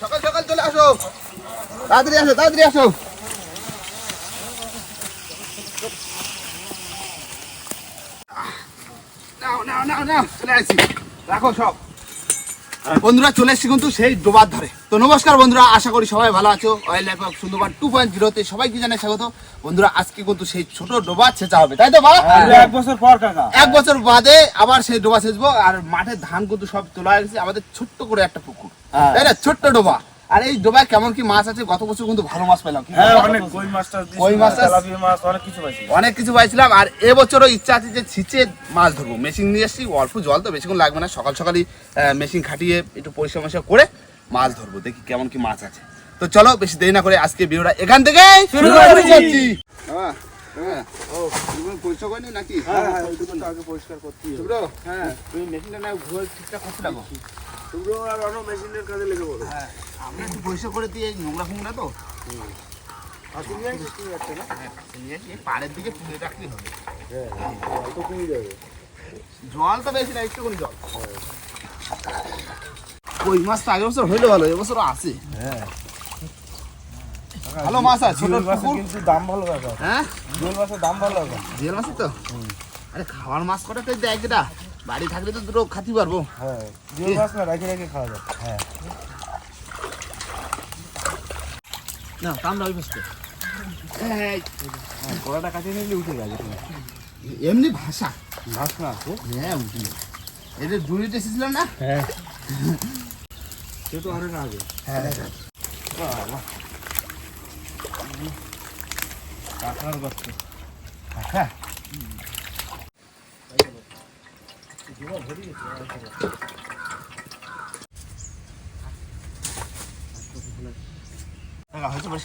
সকাল সকাল চলে আসো। তাড়াতাড়ি তাড়াতাড়ি আসো। চলে রাখো সব। বন্ধুরা চলে এসছি কিন্তু সেই ডোবার ধারে। তো নমস্কার বন্ধুরা আশা করি সবাই ভালো আছো। Oil life of Sundarban two point জিরোতে সবাইকে জানাই স্বাগত। বন্ধুরা আজকে কিন্তু সেই ছোট ডোবা ছেঁচা হবে তাই তো বা এক বছর পর কাকা। এক বছর বাদে আবার সেই ডোবা সেচবো আর মাঠে ধান কিন্তু সব তোলা হয়ে গেছে আমাদের ছোট্ট করে একটা পুকুর। হ্যাঁ। তাই না? ছোট্ট ডোবা। আর এই ডোবায় কেমন কি মাছ আছে গত বছর কিন্তু ভালো মাছ পেলাম। হ্যাঁ কই মাছ মাছ অনেক কিছু অনেক কিছু পাইছিলাম আর এবছরও ইচ্ছা আছে যে ছিচে মাছ ধরবো। মেশিন নিয়ে এসেছি অল্প জল তো বেশিক্ষণ লাগবে না সকাল সকালই মেশিন খাটিয়ে একটু পরিষ্কার করে মাছ ধরবো দেখি কেমন কি মাছ আছে। তো চলো বেশি দেরি না করে আজকে ভিডিওটা এখান থেকে শুরু করছি। হ্যাঁ, হ্যাঁ। নাকি? হ্যাঁ হ্যাঁ ওইটুকু তো আগে পরিষ্কার করতে হ্যাঁ, তুমি মেশিনটা না ঘুরে ঠিকঠাক করতে লাগো। তোমরা আর অন্য মেশিনের কাজে লেগে পড়ো। হ্যাঁ, আমরা একটু পরিষ্কার করে দিই এই নোংরা ফোংরা তো। হ্যাঁ, পাড়ের দিকে তুলে রাখলেই হবে। হ্যাঁ অল্প কমে যাবে। জল তো বেশি না একটুখানি জল। কই মাছ তো আগের বছর হইল ভালো এবছরও আছে। হ্যাঁ। ভালো মাছ আছে ছোট পুকুর। কিন্তু দাম ভালো কাকা হ্যাঁ? জিওল মাছের দাম ভালো কাকা জিয়াল মাছ তো? আরে খাওয়ার মাছ কটা তো দেখ যেটা। বাড়ি থাকলে তো দুটো খাতি পারব। হ্যাঁ জিওল মাছ না রেখে রেখে খাওয়া যায়। হ্যাঁ। না কামড়া ওই বসতে কড়াটা কাছে নিলে উঠে যাবে এমনি ভাষা আছে? হ্যাঁ উঠি এদের জুড়িতে এসেছিলাম না? হ্যাঁ। ये तो हरे नाग है কাঁকড়ার গর্ত কাঁকড়া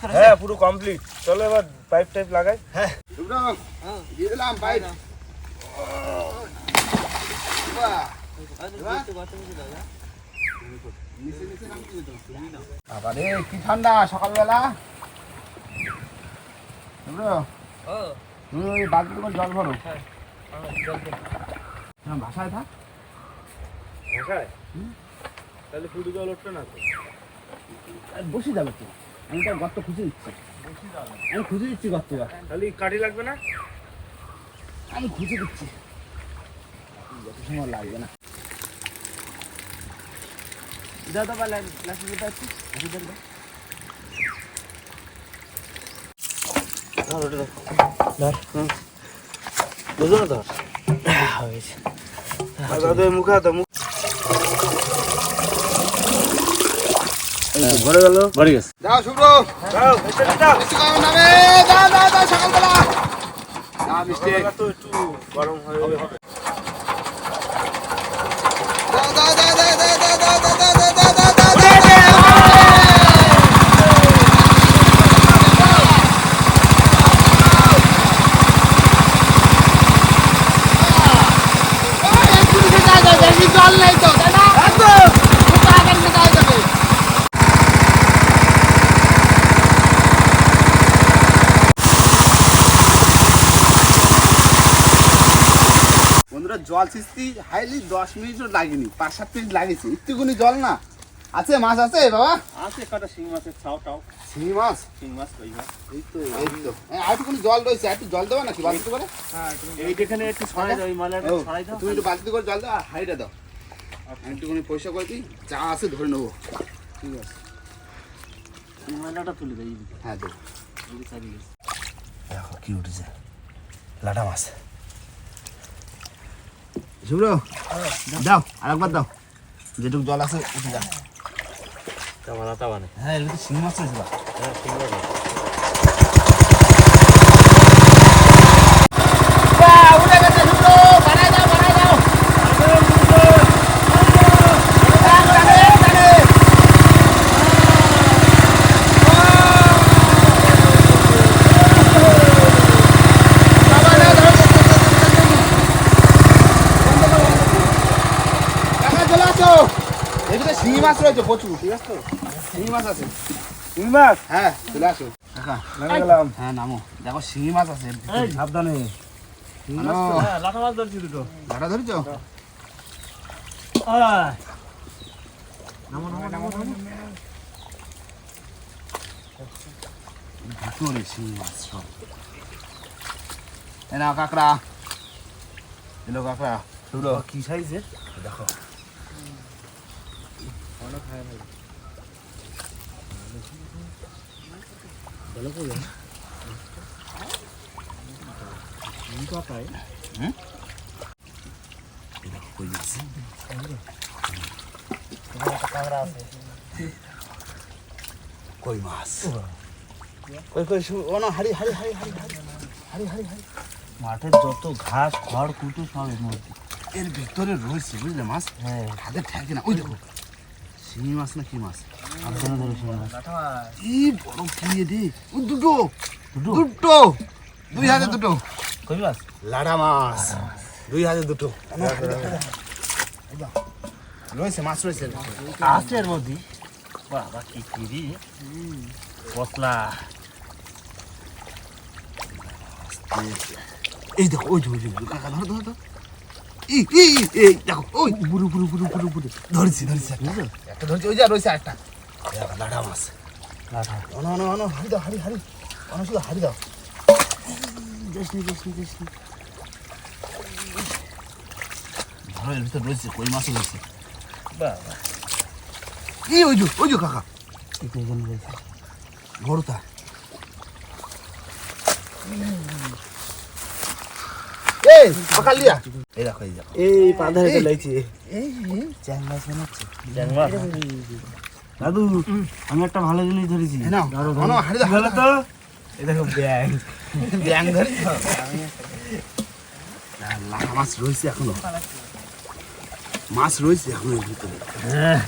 হ্যাঁ পুরো কমপ্লিট চলো এবার পাইপ টাইপ লাগাই হ্যাঁ দিয়ে দিলাম পাইপ বাহ আবারে কি ঠান্ডা সকালবেলা? তুমি ওই করে জল ভরো। হ্যাঁ ভাষায় থাক। ভাষায় তাহলে ফুটু জল উঠবে না তো? আর বসে যাবে তো। আমি তো গর্ত খুঁজে দিচ্ছি। আমি খুঁজে দিচ্ছি গর্ত তাহলে কাঠি লাগবে না? আমি খুঁজে দিচ্ছি। যত সময় লাগবে না। দাদা বালা লাসি দাদা আছে? লাসি দাদা ধর ওটা ধর। হুম। বুঝো না ধর হয়েছে দাদা মুখে হাত মুখ। ভরে গেল। ভরে গেছে। যাও শুভ্র। যাও যাও। সকালবেলা। না মিষ্টি একটু গরম হয়ে হবে জল ছিস্তি হাইলি দশ মিনিটও লাগেনি পাঁচ সাত মিনিট লাগেছে। একটুকুনি জল না? আছে মাছ আছে বাবা? আছে কটা শিং মাছের ছাও টাও। শিঙি মাছ? শিং মাছ কই মাছ? এই তো এই তো। এই আর একটুকুনি জল রয়েছে আর একটু জল দেবো নাকি বালতি করে? হ্যাঁ এই যেখানে একটু ছড়াই দাও এই মালাটা ছড়াই দাও। তুমি একটু বালতি করে জল দাও আর হাইটা দাও। আমি একটুকুনি পয়সা করে দিই যা আছে ধরে নেব। ঠিক আছে। এই মালাটা তুলে দাও হ্যাঁ দেবো। দেখো কি উঠেছে। লাটা মাছ। শুভ্র হ্যাঁ। দাও আর একবার দাও। যেটুকু জল আছে উঠে যাও হ্যাঁ, হ্যাঁ শিং মাছ হয়েছিল হ্যাঁ শিং মাছ শিঙি প্রচুর ঠিক আছে? তো শিঙি মাছ আছে। শিং মাছ? হ্যাঁ চলে আসো। হ্যাঁ নামো। দেখো শিঙি মাছ আছে। সাবধানে। হ্যাঁ লাটা মাছ ধরছি দুটো। গাটা ধরেছো? নামো নামো নামো নামো। ভিতরে শিঙি মাছ সব। এ কাঁকড়া। এলো কাঁকড়া। কি সাইজের দেখো। হ্যাঁ? মাঠে যত ঘাস খড় কুটু সব এর ভিতরে রয়েছে বুঝলে মাছ? হাতে ঠেকে না। ওই দেখো। শিঙি মাছ না কি মাছ? সাবধানে ধরে ই বড় ও দুটো। দুটো? দুই হাতে দুটো। কই মাছ? লাড়া মাছ। দুই হাতে দুটো। রয়েছে মাছ রয়েছে। আছে এর মধ্যে। বাবা কি কিরি পতলা এই দেখো ওই যে ওই যে কাকা ধরো ধরো ধরো। দেখো ওই পুরো পুরো পুরো পুরো পুরো ধরেছি ধরেছি। একটা ধরেছি ওই যে রয়েছে একটা লাড়া মাছ। লাঠা অনো অনো অনো হারি দাও হারি হারি অনো শুধু হারি দাও। দেশনি দেশনি দেশনি ধরো এর ভিতরে রয়েছে কই মাছও রয়েছে। বাবা। এই ওই যে ওই যে কাকা। এটা এখানে রয়েছে। বড়টা এই পাকালিয়া এই দেখো এই দেখো। এই পাধারে এই। এই চ্যাং মাছ চ্যাং মাছ দাদু আমি একটা ভালো জিনিস ধরেছি। তো? এই দেখো ব্যাং ব্যাং লাখা মাছ রয়েছে এখনও। মাছ রয়েছে এখনও এর ভিতরে। হ্যাঁ।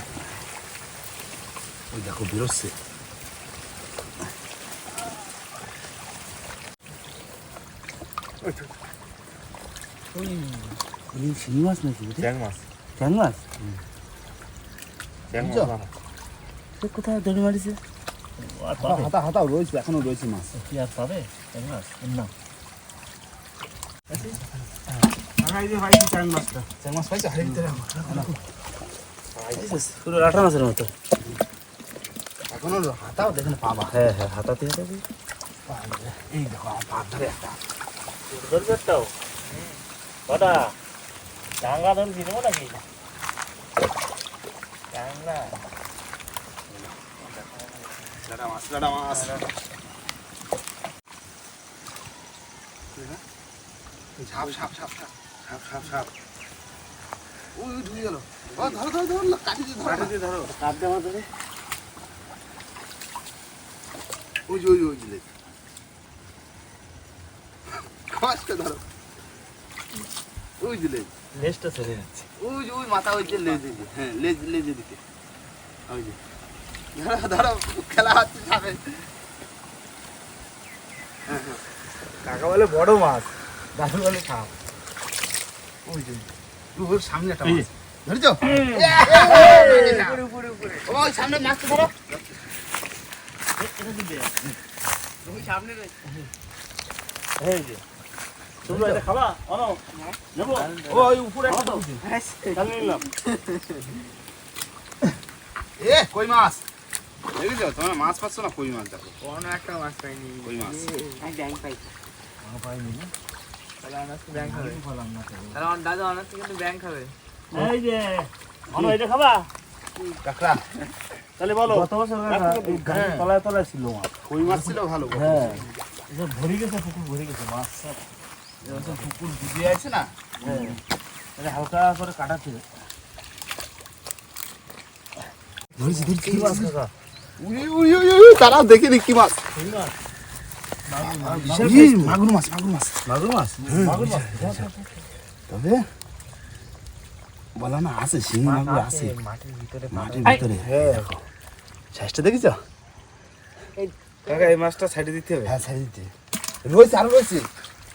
ওই দেখো বেরোচ্ছে। এই শিঙি মাছ নাকি এটা? চ্যাং মাছ চ্যাং মাছ বুঝছ? মাছ তো কোথায় ধরে মারিছে? আর পাবে? হাতা হাতা রয়েছে এখনও রয়েছে মাছ। কি আর পাবে? মাছ না চ্যাং মাছ এখনও হাতাও দেখেন পাবা। হ্যাঁ হ্যাঁ হাতাতে হাতাতে এই দেখো আমার পাত ধরে একটা। ধরবে একটাও? কটা ডাঙ্গা ধরে দিয়ে দেবো নাকি ডাঙ্গা মাছ মাছ ঝাপ ঝাপ ঝাপ ঝাপ ঝাপ ঝাপ ঝাপ ওই ঢুকে গেল ধরো ধরো ধরো কাটি দিয়ে ধরো কাটি দিয়ে ধরো কাট দে আমার ধরে ওই ওই ওই ধরো ওই যে লেজ। লেজটা ছেড়ে যাচ্ছে ওই যে ওই মাথা ওই যে লেজ হ্যাঁ লেজ লেজের দিকে ওই যে। ধরো ধরো খেলা হচ্ছে সাপে কাকা বলে বড় মাছ দাদু বলে খাও ওই যে ওর সামনে একটা মাছ। ধরেছো? ওই সামনে ধরো। তুমি সামনে এই যে। তুমি এটা খাবা? অনো নেব? ওই উপরে একটা ধরেছে। তাহলে নিলাম। এ কই মাছ? দেখেছ? তোমরা মাছ পাচ্ছ না কই মাছ দেখো? কোনো একটা মাছ পাইনি। কই মাছ? আমি ব্যাং পাইছি পাইনি না। তাহলে অনার্স ব্যাং খাবে। তাহলে দাদা অনার্স কিন্তু ব্যাং খাবে। এই যে অনো এটা খাবা? কাকড়া। তাহলে বলো। গত বছর তলায় তলায় ছিল মাছ। কই মাছ ছিল? ভালো হ্যাঁ। ভরে গেছে পুকুর ভরে গেছে মাছ সব। পুকুর ডুবে আছে না? হ্যাঁ হালকা করে কাটা ছিল ধরেছি ধরেছি কি মাছ কাকা? কি এই এই, মাগুর মাছ। মাগুর মাছ মাগুর মাছ। মাগুর মাছ? তবে বলা না আছে শিঙি মাগুর আছে মাটির ভিতরে মাটির ভিতরে। হ্যাঁ। দেখো সাইজটা দেখেছ? কাকা এই মাছটা সাইডে দিতে হবে। হ্যাঁ সাইজ দিতে রয়েছে আরও রয়েছে।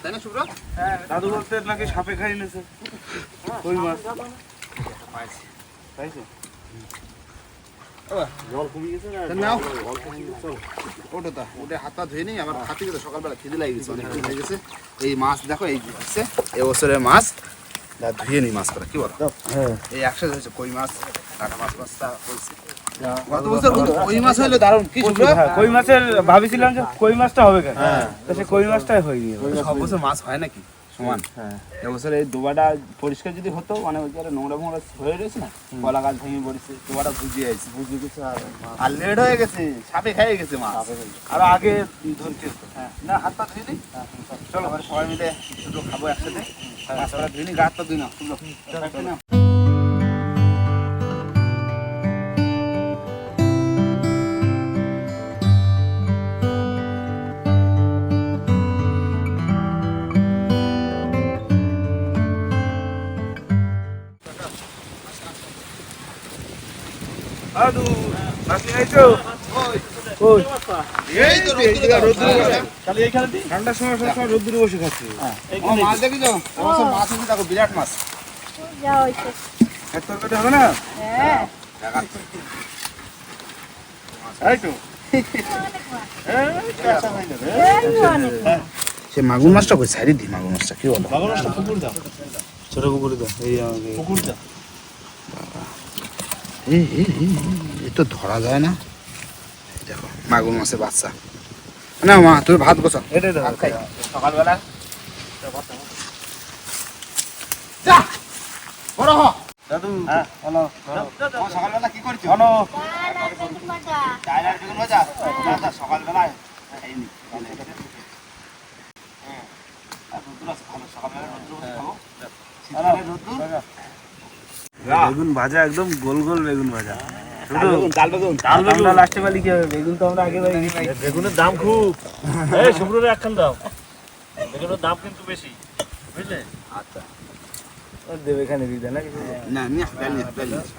তাই না শুভ্র দাদু বলতে নাকি সাপে খাই নিয়েছে মাছ? পাইছে না? এই মাছ দেখো এই এবছরের মাছ। ধুয়ে নিই মাছ করা কি বলো? এই একসাথে হয়েছে কই মাছ? কই ভাবিছিলাম যে কই মাছটা হবে কেন কই মাছটাই হয়নি হয় নাকি সমান পরিষ্কার যদি হতো মানে ওই জায়গায় নোংরা হয়ে রয়েছে না কলা গাছ ভেঙে পড়েছে ডোবাটা বুঝিয়ে আছে বুঝে গেছে আর লেট হয়ে গেছে সাপে খেয়ে গেছে মাছ আর আগে ধরতে হ্যাঁ না চলো সবাই মিলে দুটো খাব একসাথে মাছ না দাদু তো ঠান্ডার সময় সবসময় রোদ্দুরে বসে খাচ্ছি। মাছ দেখি তো। মাছ দেখো বিরাট মাছ। তরকারি হবে না? হ্যাঁ। সে মাগুর মাছটা কই? সাইডে দি মাগুর মাছটা কি বলো? বাগান মাছটা পুকুর দাও। ছোট পুকুরে দাও। এই পুকুর দাও। এই তো ধরা যায় না। এই দেখো মাগুর মাছের বাচ্চা। না মা তুমি ভাত খাই। সকালবেলা বড় হ। দাদু হ্যাঁ। সকালবেলা কি করছ? হ্যাঁ। আছে ভালো সকালবেলা বসে খাব বেগুন ভাজা একদম গোল গোল বেগুন ভাজা। লাস্টে বালি কি হবে। বেগুন তো আমরা আগে বেগুনের দাম খুব। এই শুক্রবারে একখান দাও। বেগুনের দাম কিন্তু বেশি বুঝলে? আচ্ছা। দেবে এখানে দিদা না কিছু না নিয়ে আস, ডাল নিয়ে আস, ডাল নিয়ে আস।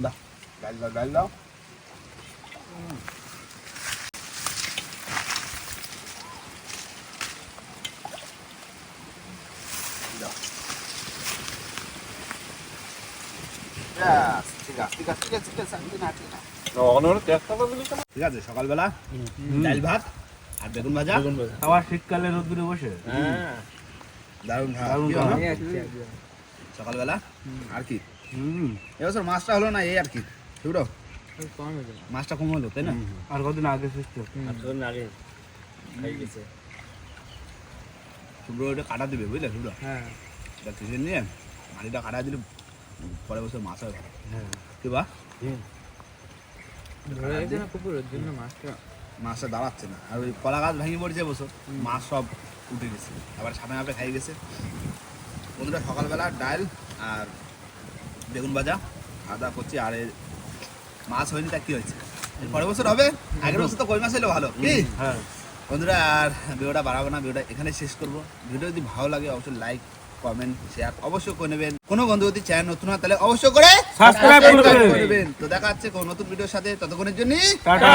দাও, ডাল দাও, ডাল দাও। দাও। ব্যাস, ঠিক আছে, ঠিক আছে, ঠিক আছে, ঠিক আছে, ঠিক ঠিক আছে সকালবেলা ডাল ভাত আর বেগুন ভাজা। আবার শীতকালে রোদ্দুরে বসে। হ্যাঁ। দারুণ দারুণ কি সকালবেলা? আর কি? হুম। এবছর মাছটা হলো না এই আর কি? শুরো মাছটা কম হলো তাই না? আর কদিন আগে সুস্থ আর আগে খাই গেছে। শুভ্র ওটা কাটা দিবে বুঝলে শুভ্র হ্যাঁ। এটা কিছু নিয়ে মাটিটা কাটা দিলে পরে বছর মাছ হবে। হ্যাঁ। কি বা? ধরে রাখছে না পুকুরের জন্য মাছটা? মাছটা দাঁড়াচ্ছে না। আর ওই কলা গাছ ভেঙে পড়েছে বছর মাছ সব উঠে গেছে। আবার সামনে আপে খাই গেছে। বন্ধুরা সকালবেলা ডাল আর বেগুন ভাজা দাওয়া করছি আর মাছ হয়নি তা কি হয়েছে? পরের বছর হবে? আগের বছর তো কই মাছ হলে ভালো? কি? হ্যাঁ। বন্ধুরা আর ভিডিওটা বাড়াবো না ভিডিওটা এখানে শেষ করব। ভিডিও যদি ভালো লাগে অবশ্যই লাইক কমেন্ট শেয়ার অবশ্যই করে নেবেন। কোনো বন্ধু যদি চ্যানেল নতুন হয় তাহলে অবশ্যই করে subscribe করে নেবেন। তো দেখা যাচ্ছে কোনো নতুন ভিডিওর সাথে ততক্ষণের জন্য। টাটা।